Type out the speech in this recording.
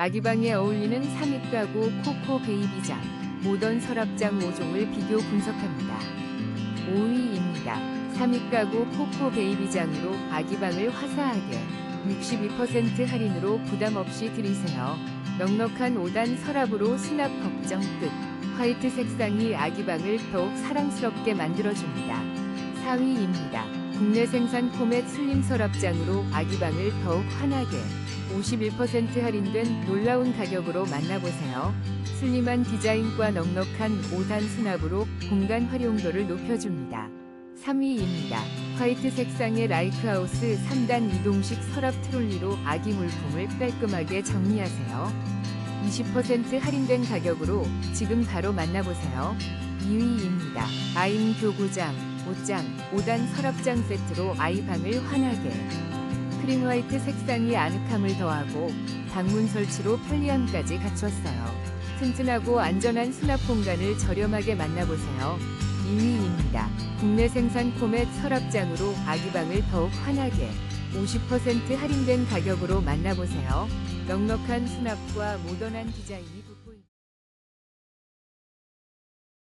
아기방에 어울리는 3윗 가구 코코 베이비장, 모던 서랍장 5종을 비교 분석합니다. 5위입니다. 3윗 가구 코코 베이비장으로 아기방을 화사하게 62% 할인으로 부담 없이 드리세요. 넉넉한 5단 서랍으로 수납 걱정 끝. 화이트 색상이 아기방을 더욱 사랑스럽게 만들어줍니다. 4위입니다. 국내 생산 포맷 슬림 서랍장으로 아기방을 더욱 환하게 51% 할인된 놀라운 가격으로 만나보세요. 슬림한 디자인과 넉넉한 5단 수납으로 공간 활용도를 높여줍니다. 3위입니다. 화이트 색상의 라이크하우스 3단 이동식 서랍 트롤리로 아기 물품을 깔끔하게 정리하세요. 20% 할인된 가격으로 지금 바로 만나보세요. 2위입니다. 아임 교구장, 옷장, 5단 서랍장 세트로 아이 방을 환하게 크림 화이트 색상이 아늑함을 더하고 방문 설치로 편리함까지 갖췄어요. 튼튼하고 안전한 수납 공간을 저렴하게 만나보세요. 2위입니다. 국내 생산 포맷 서랍장으로 아기방을 더욱 환하게 50% 할인된 가격으로 만나보세요. 넉넉한 수납과 모던한 디자인이